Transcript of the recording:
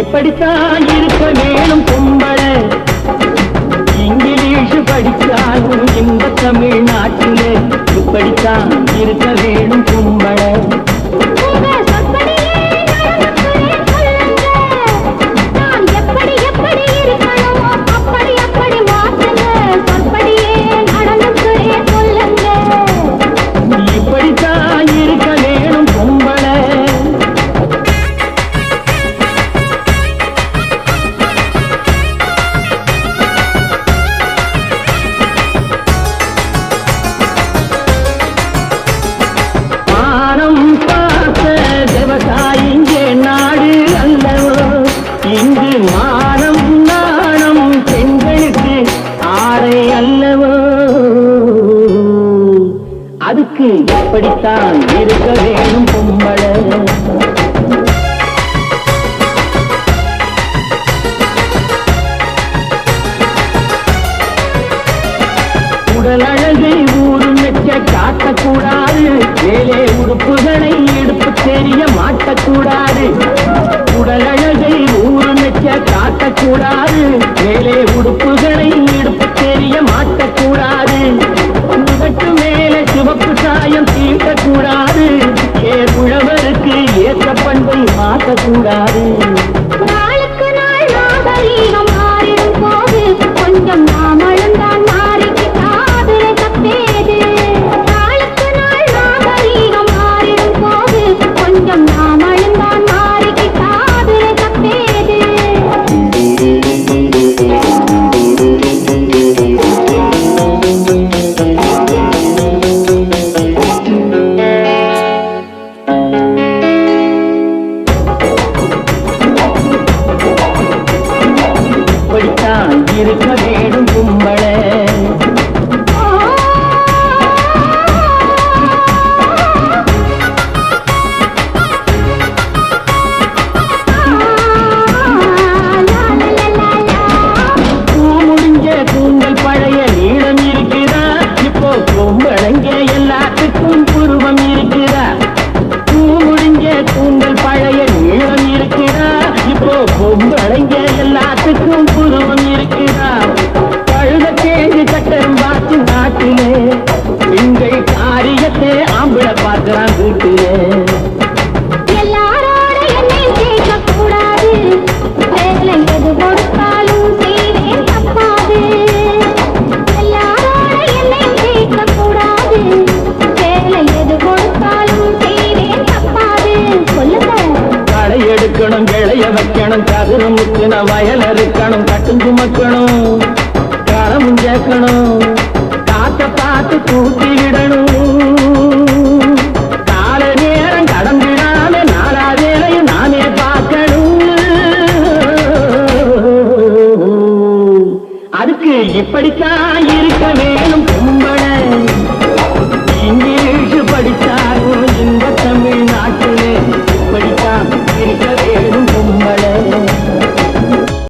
இப்படித்தான் இருக்க வேணும் கும்பல. இங்கிலீஷ் படித்தாலும் இந்த தமிழ்நாட்டில் இப்படித்தான் இருக்க வேணும். அதுக்கு எப்படித்தான் இருக்க வேணும் பொம்பளை. உடல் அழகை ஊரு மெச்ச காட்டக்கூடாது. மேலே உறுப்புகளை எடுப்பு தெரிய மாட்டக்கூடாது. உடல் அழகை ஊரு மெச்ச காட்டக்கூடாது. சிவப்பு சாயம் தீட்டக்கூடாது ஏ உழவருக்கு ஏற்ற பண்பை மாற்றக்கூடாது. இருக்க இப்போ கும்பல எல்லாத்துக்கும் புருவம் இருக்குதா பூ முடிஞ்ச கூந்தல் பழைய நீளம் இருக்கிறா இப்போ பொம்பளைங்க எல்லாத்துக்கும் புருவம் எடுக்கணும் கிளைய வைக்கணும் கதிர முக்கின வயல் அறுக்கணும் கட்டும் சுமக்கணும் காலமும் சேர்க்கணும் காத்த பார்த்து கூட்டி விடணும். கால நேரம் கடந்திடாம நாலா வேலையும் நானே பார்க்கணும். அதுக்கு இப்படித்தான் இருக்க வேணும் வேண்டும்